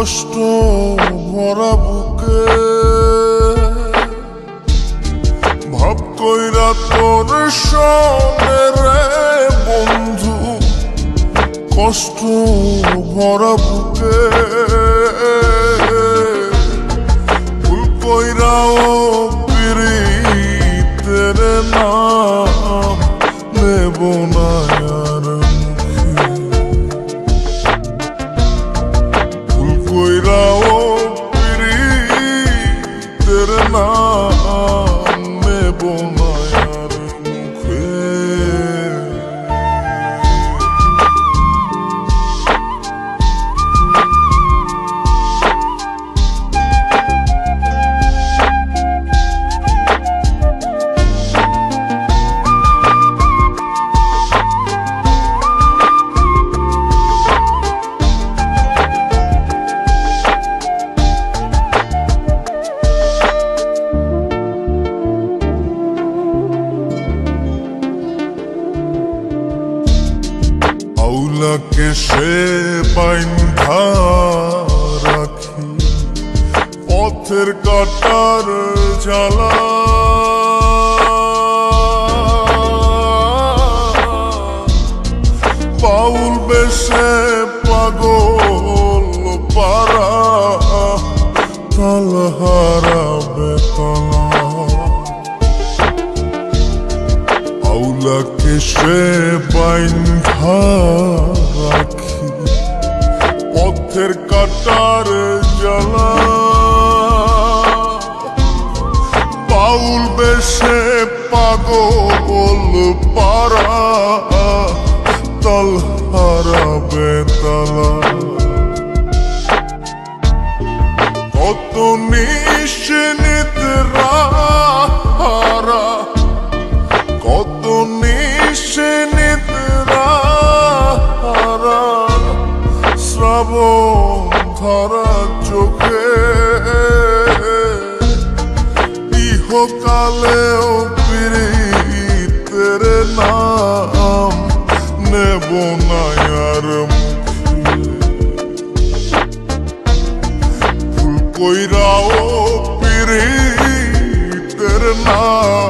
কষ্ট ভরা বুকে। ভাব কইরা তোর রে বন্ধু কষ্ট ভরা বুকে। ফুল কইরাও আউলাকে সে বাইন্ধা রাখি। পথের কাটার জ্বালা। বাউল বেশে পথের ইহকালেও পীড়িতের নাম নেব না আর। কইরাও পীড়িতের নাম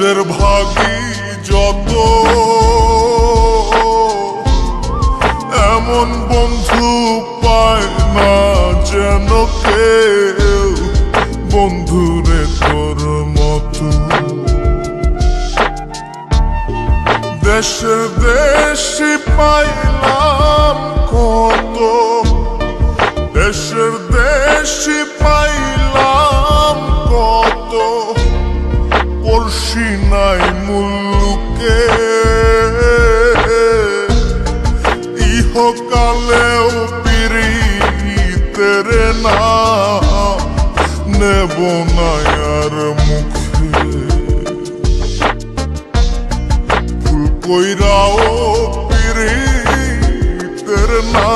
দোষের ভাগি যত। এমন বন্ধু পায় না যেন কেউ। বন্ধুরে তোর মতো। দেশের দেশি পাইলাম কত। দেশের দেশি পাইলাম না, নেব না আর মুখে। ফুল কইরাও পিরিতের না,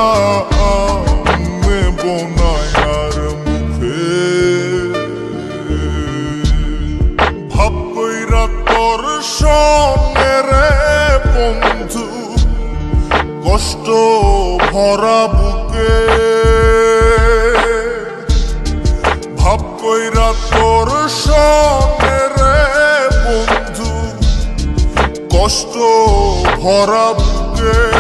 নেব না আর মুখে। ভাব কইরা তোর সঙ্গে রে বন্ধু, কষ্ট ভরা বুকে। দর্শনের বন্ধু কষ্ট ভরা বুকে